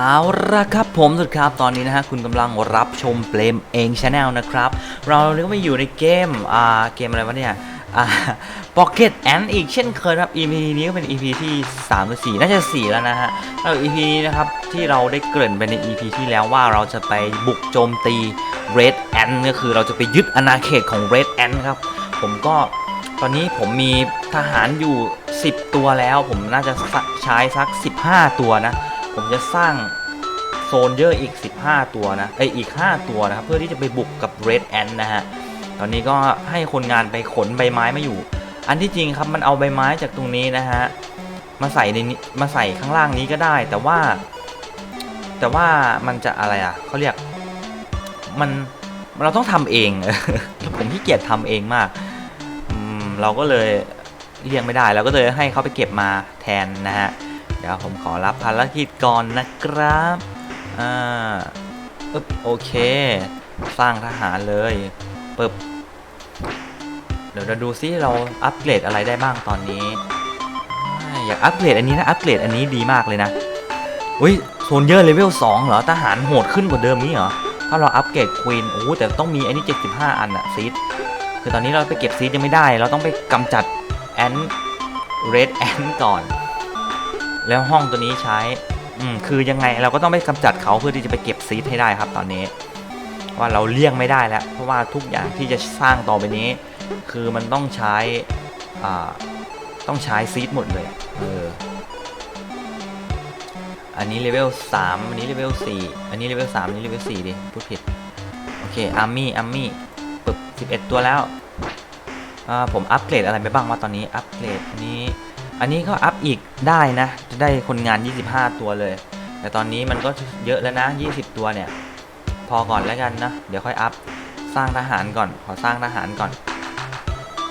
เอาละครับผมสุดครับตอนนี้นะฮะคุณกำลังรับชมเปลมเองชาแนลนะครับ เราเรียกว่าอยู่ในเกมอ่าเกมอะไรวะเนี่ยอ่า Pocket Ant อีกเช่นเคยครับ EP นี้ก็เป็น EP ที่3หรือ4น่าจะ 4 แล้วนะฮะแล้ว EP นี้นะครับ ที่เราได้เกริ่นไปใน EP ที่แล้วว่าเราจะไปบุกโจมตี Red Ant ก็คือเราจะไปยึดอาณาเขตของ Red Ant ครับ ผมก็ตอนนี้ผมมีทหารอยู่ 10 ตัวแล้ว ผมน่าจะใช้สัก 15 ตัวนะ ผมจะสร้างโซนเยอะอีก 15 ตัวนะไออีก 5 ตัวนะครับ เพื่อที่จะไปบุกกับ Red Ant นะฮะ ตอนนี้ก็ให้คนงานไปขนใบไม้มาอยู่ อันที่จริงครับมันเอาใบไม้จากตรงนี้นะฮะ มาใส่ในนี้มาใส่ข้างล่างนี้ก็ได้ แต่ว่า แต่ว่ามันจะอะไรอะเขาเรียกมันเราต้องทำเอง ผมขี้เกียจทำเองมากเราก็เลยเลี่ยงไม่ได้เราก็เลยให้เขาไปเก็บมาแทนนะฮะ เดี๋ยวผมขอรับภารกิจก่อนนะครับอ่าปึ๊บโอเค สร้างทหารเลยปึ๊บเดี๋ยวเราดูซิเราอัปเกรดอะไรได้บ้างตอนนี้ อยากอัปเกรดอันนี้นะอัปเกรดอันนี้ดีมากเลยนะอุ้ยโซนเยอร์เลเวล2เหรอทหารโหดขึ้นกว่าเดิมนี้เหรอถ้าเราอัปเกรดควีนโอ้แต่ต้องมีอ้นี่75 อันอะซีดคือตอนนี้เราไปเก็บซีดยังไม่ได้ เราต้องไปกำจัดแอนเรดแอนก่อน แล้วห้องตัวนี้ใช้ อืมคือยังไงเราก็ต้องไปกำจัดเขาเพื่อที่จะไปเก็บซีดให้ได้ครับตอนนี้ ว่าเราเลี่ยงไม่ได้แล้ว เพราะว่าทุกอย่างที่จะสร้างต่อไปนี้ คือมันต้องใช้อ่าต้องใช้ซีดหมดเลยอะเอออันนี้เลเวล3อันนี้เลเวล4อันนี้เลเวล3อันนี้เลเวล4ดิพูดผิด โอเคอาร์มี่อาร์มี่ปึ๊บ11 ตัวแล้วอ่าผมอัปเกรดอะไรไปบ้างวะตอนนี้ อัปเกรดนี้ อันนี้ก็อัพอีกได้นะ จะได้คนงาน 25 ตัวเลย แต่ตอนนี้มันก็เยอะแล้วนะ 20 ตัวเนี่ย พอก่อนแล้วกันนะ เดี๋ยวค่อยอัพ สร้างทหารก่อน ขอสร้างทหารก่อน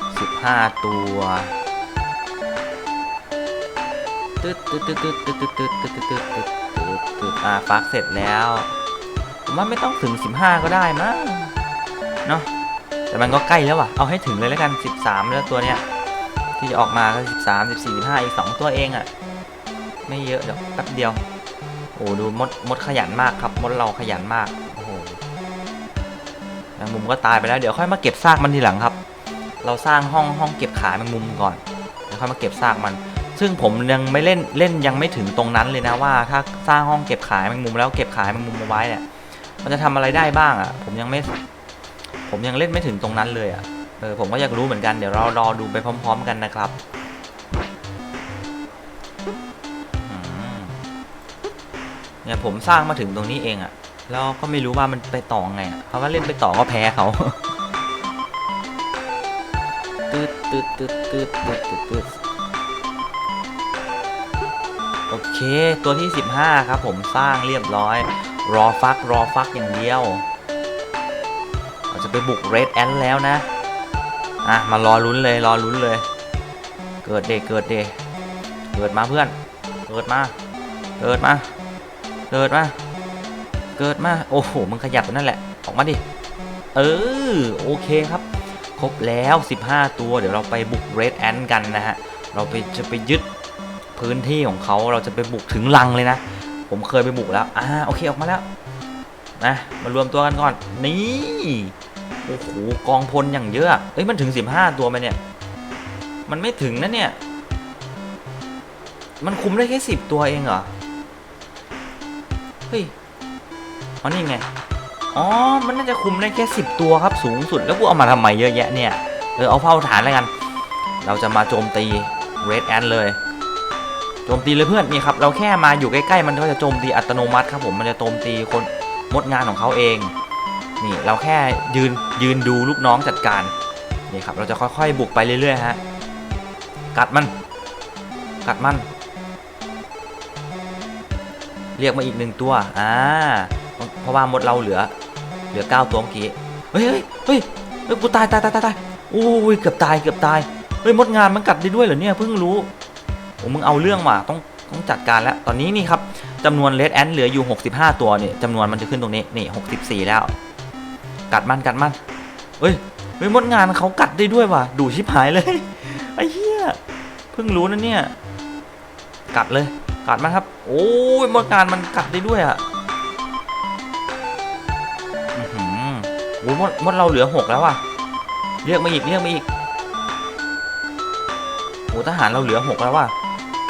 15 ตัวตึ๊ดตึ๊ดตึ๊ดตึ๊ดตึ๊ดตึ๊ดตึ๊ดตึ๊ดตึ๊ดตึ๊ดตึ๊ดตึ๊ดอ่าฟักเสร็จแล้ว ผมว่าไม่ต้องถึง 15 ก็ได้มั้ง เนาะ แต่มันก็ใกล้แล้วว่ะ เอาให้ถึงเลยแล้วกัน 13 แล้วตัวเนี้ย ที่จะออกมาก็13 14 15อีก2ตัวเองอะ่ะ ไม่เยอะเดี๋ยวแป๊บเดียว โอ้ดูมดมดขยันมากครับ มดเราขยันมากโอ้โหแมงมุมก็ตายไปแล้วเดี๋ยวค่อยมาเก็บซากมันทีหลังครับ เราสร้างห้องห้องเก็บขายแมงมุมก่อนเดี๋ยวค่อยมาเก็บซากมัน ซึ่งผมยังไม่เล่นเล่นยังไม่ถึงตรงนั้นเลยนะว่า ถ้าสร้างห้องเก็บขายแมงมุมแล้วเก็บขายแมงมุมมาไว้เนี่ยมันจะทำอะไรได้บ้างอะ่ะ ผมยังไม่ ผมยังเล่นไม่ถึงตรงนั้นเลยอะ เออผมก็อยากรู้เหมือนกันเดี๋ยวเรารอดูไปพร้อม ๆ กันนะครับเนี่ยผมสร้างมาถึงตรงนี้เองอะแล้วก็ไม่รู้ว่ามันไปต่อไงอะเพราะว่าเล่นไปต่อก็แพ้เขาตืดตืดตืดตืดตืดตืดตืดโอเคตัวที่ 15 ครับ ผมสร้างเรียบร้อย รอฟักรอฟักอย่างเดียว เราจะไปบุกเรดแอนแล้วนะ อะมารอลุ้นเลยรอลุ้นเลย เกิดเดเกิดเดเกิดมาเพื่อน เกิดมา เกิดมา เกิดมา เกิดมา โอ้โหมึงขยับนั่นแหละ ออกมาดิ เออโอเคครับ ครบแล้ว 15 ตัว เดี๋ยวเราไปบุกเรดแอนกันนะฮะ เราไปจะไปยึดพื้นที่ของเขาเราจะไปบุกถึงลังเลยนะ ผมเคยไปบุกแล้ว อ่าโอเคออกมาแล้วนะมารวมตัวกันก่อน นี่ โอ้โหกองพลอย่างเยอะเอ้ยมันถึง 15 ตัวไหมเนี่ย มันไม่ถึงนะเนี่ย มันคุมได้แค่ 10 ตัวเองเหรอ เฮ้ยอ๋อนี่ไง อ๋อ มันน่าจะคุมได้แค่ 10 ตัวครับสูงสุดแล้วกูเอามาทำไมเยอะแยะเนี่ย เออเอาเฝ้าฐานแล้วกัน เราจะมาโจมตี Red Ant เลยโจมตีเลยเพื่อนนี่ครับเราแค่มาอยู่ใกล้ๆมันก็จะโจมตีอัตโนมัติครับผมมันจะโจมตีคนมดงานของเขาเอง นี่เราแค่ยืนยืนดูลูกน้องจัดการนี่ครับเราจะค่อยๆบุกไปเรื่อยๆฮะกัดมัน กัดมัน เรียกมาอีกหนึ่งตัวอ่าเพราะว่ามดเราเหลือ เหลือเก้าตัวเมื่อกี้เฮ้ยเฮ้ยเฮ้ยกูตายตายตายตายตายโอ้ยเกือบตายเกือบตายเฮ้ยมดงานมันกัดได้ด้วยเหรอเนี่ยเพิ่งรู้โอ้มึงเอาเรื่องว่ะต้องต้องจัดการแล้ว ตอนนี้นี่ครับจำนวนเลดแอนเหลืออยู่ 65 ตัวเนี่ยจำนวนมันจะขึ้นตรงนี้นี่64 แล้ว กัดมันกัดมันเฮ้ยเฮ้ยมดงานเขากัดได้ด้วยว่ะดูชิบหายเลยไอ้เหี้ยเพิ่งรู้นะเนี่ย กัดเลย กัดมันครับ โอ้ยมดการมันกัดได้ด้วยอะโอ้ยมดมดเราเหลือหกแล้วอะเรียกมาอีกเรียกมาอีกโอ้ทหารเราเหลือหกแล้วว่ะ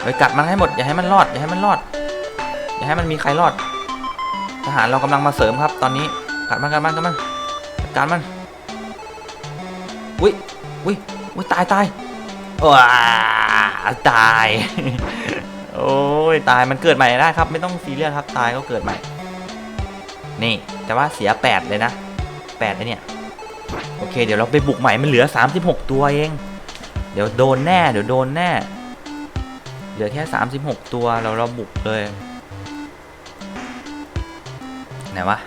ไปกัดมันให้หมดอย่าให้มันรอดอย่าให้มันรอดอย่าให้มันมีใครรอด ทหารเรากำลังมาเสริมครับ ตอนนี้กัดมันกัดมันกัดมัน การมันอุ้ยอุ้ยอุ้ยตายตายว้าตาย โอ้ยตายมันเกิดใหม่ได้ครับ ไม่ต้องซีเรียสครับตายก็เกิดใหม่ นี่ แต่ว่าเสียแปดเลยนะแปดเลยเนี่ย โอเค เดี๋ยวเราไปบุกใหม่มันเหลือ36ตัวเอง เดี๋ยวโดนแน่เดี๋ยวโดนแน่ เหลือแค่36ตัวเราเราบุกเลยไหนวะ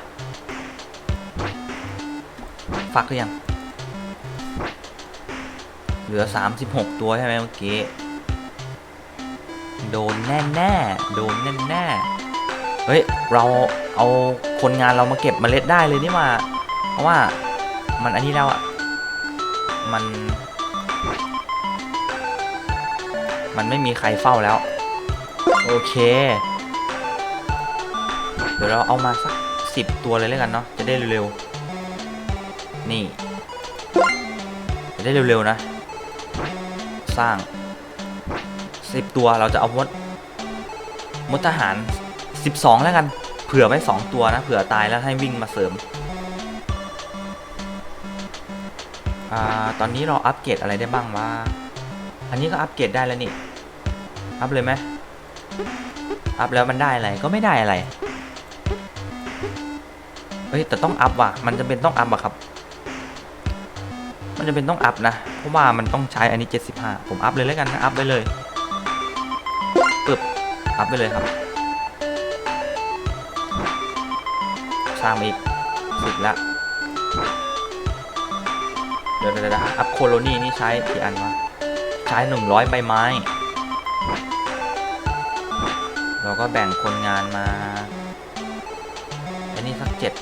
ฟักหรือยัง เหลือ 36 ตัวใช่ไหมเมื่อกี้ โดนแน่แน่โดนแน่แน่เฮ้ย เราเอาคนงานเรามาเก็บเมล็ดได้เลยนี่หว่าเพราะว่ามันอันนี้แล้วอะ มัน มันไม่มีใครเฝ้าแล้ว โอเค เดี๋ยวเราเอามาสักสิบตัวเลยแล้วกันเนาะ จะได้เร็วๆ นี่จะได้เร็วๆนะ สร้างสิบตัวเราจะเอามดมดทหารสิบสองแล้วกัน เผื่อไว้สองตัวนะ เผื่อตายแล้วให้วิ่งมาเสริมอ่าตอนนี้เราอัปเกรดอะไรได้บ้างวะอันนี้ก็อัปเกรดได้แล้วนี่ อัพเลยไหมอัพแล้วมันได้อะไรก็ไม่ได้อะไร เฮ้ยแต่ต้องอัพว่ะ มันจะเป็นต้องอัพอะครับ มันจะเป็นต้องอัพนะ เพราะว่ามันต้องใช้อันนี้ 75 ผมอัพเลยแล้วกันนะ อัพไปเลยปึ๊บอัพไปเลยครับ สร้างมาอีกสิบละเดี๋ยวเดี๋ยวอัพโคโลนีนี่ใช้กี่อันวะ ใช้ 100 ใบไม้ เราก็แบ่งคนงานมาอันนี้สักเจ็ด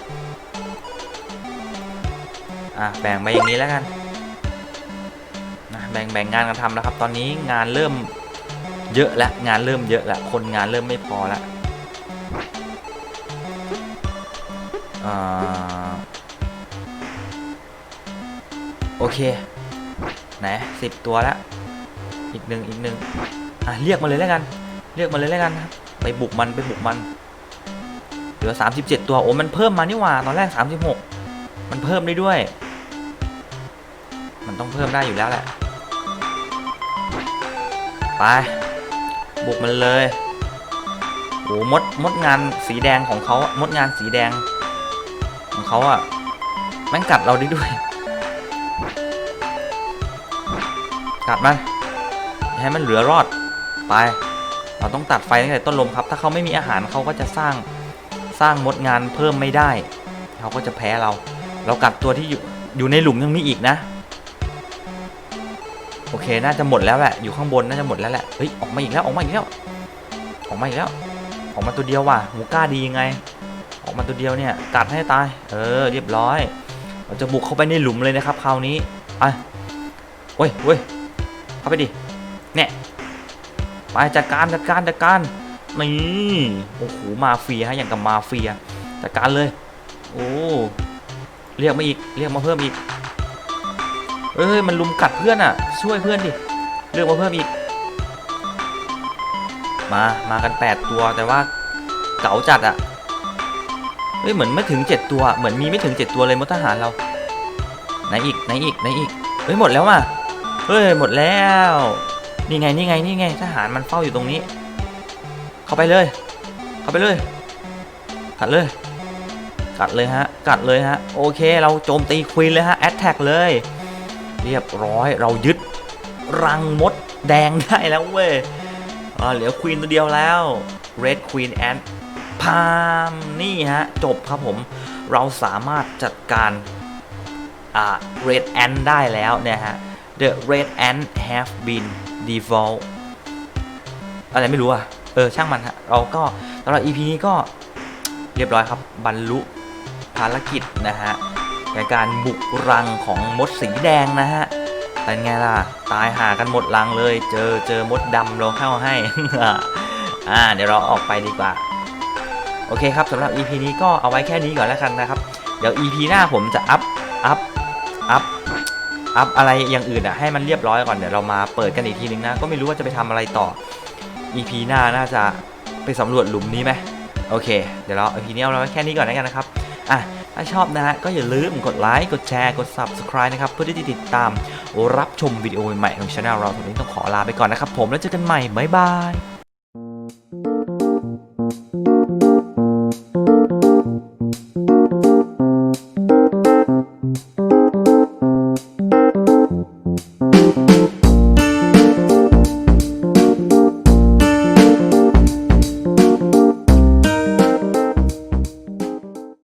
อะ แบ่งไปอย่างนี้แล้วกัน บ่งแบ่งงานกันทำแล้วครับ ตอนนี้งานเริ่มเยอะแล้วงานเริ่มเยอะแล้วคนงานเริ่มไม่พอแล้วโอเค ไหนสิบตัวแล้วอีกหนึ่งอีกหนึ่งอะเรียกมาเลยแล้วกัน เรียกมาเลยแล้วกันครับไปบุกมันไปบุกมันเหลือ37ตัวโอ้มันเพิ่มมานี่หว่าตอนแรก36มันเพิ่มได้ด้วย มันต้องเพิ่มได้อยู่แล้วแหละ ไป บุกมันเลยโอ้มดมดงานสีแดงของเขามดงานสีแดง ของเขาอะแม่งกัดเราได้ด้วย กัดมันให้มันเหลือรอดไป เราต้องตัดไฟตั้งแต่ต้นลมครับ ถ้าเขาไม่มีอาหารเขาก็จะสร้างสร้างมดงานเพิ่มไม่ได้ เขาก็จะแพ้เรา เรากัดตัวที่อยู่อยู่ในหลุมยังมีอีกนะ โอเค น่าจะหมดแล้วแหละ อยู่ข้างบนน่าจะหมดแล้วแหละ เฮ้ย ออกมาอีกแล้ว ออกมาอีกแล้ว ออกมาอีกแล้ว ออกมาตัวเดียวว่ะหูก้าดียังไง ออกมาตัวเดียวเนี่ย กัดให้ตาย เออ เรียบร้อย เราจะบุกเข้าไปในหลุมเลยนะครับคราวนี้ไปเว้ยเว้ยเข้าไปดิ เนี่ยไปจัดการจัดการจัดการ นี่ โอ้โห มาเฟียฮะ อย่างกับมาเฟีย จัดการเลย โอ้ เรียกมาอีก เรียกมาเพิ่มอีก เอ้ยมันลุมกัดเพื่อนอะ ช่วยเพื่อนดิเรียกมาเพิ่มอีก มามากัน 8 ตัวแต่ว่าเก๋าจัดอะเฮ้ยเหมือนไม่ถึง 7 ตัว เหมือนมีไม่ถึง 7 ตัวเลยมดทหารเราไหนอีกไหนอีกไหนอีกเฮ้ยหมดแล้วอะเฮ้ยหมดแล้วนี่ไงนี่ไงนี่ไงทหารมันเฝ้าอยู่ตรงนี้ เข้าไปเลย เข้าไปเลย กัดเลย กัดเลยฮะ กัดเลยฮะ โอเค เราโจมตีควีนเลยฮะ แอตแทกเลย เรียบร้อยเรายึดรังมดแดงได้แล้วเว้ยอ่าเหลือควีนตัวเดียวแล้ว Red Queen and พามนี่ฮะ จบครับผม เราสามารถจัดการอ่า Red Ant ได้แล้วเนี่ยฮะ The Red Ant have been default อะไรไม่รู้อะ เออ ช่างมันฮะ เราก็สำหรับ EP นี้ก็เรียบร้อยครับ บรรลุภารกิจนะฮะ ในการบุกรังของมดสีแดงนะฮะเป็นไงล่ะ ตายหากันหมดรังเลย เจอเจอมดดำเราเข้าให้ อ่า เดี๋ยวเราออกไปดีกว่า โอเคครับสำหรับ EP นี้ก็เอาไว้แค่นี้ก่อนแล้วกันนะครับ เดี๋ยว EP หน้าผมจะอัพ อัพ อัพ อัพอะไรอย่างอื่นอะให้มันเรียบร้อยก่อน เดี๋ยวเรามาเปิดกันอีกทีนึงนะ ก็ไม่รู้ว่าจะไปทำอะไรต่อ EP หน้าน่าจะไปสำรวจหลุมนี้ไหมโอเค เดี๋ยวเรา EP นี้เอาไว้แค่นี้ก่อนแล้วกันนะครับ อะ ถ้าชอบนะฮะก็อย่าลืมกดไลค์กดแชร์กด Subscribe นะครับเพื่อที่จะติดตามรับชมวิดีโอใหม่ของช anel เราวันนี้ต้องขอลาไปก่อนนะครับผมแล้วเจอกันใหม่บ๊ายบาย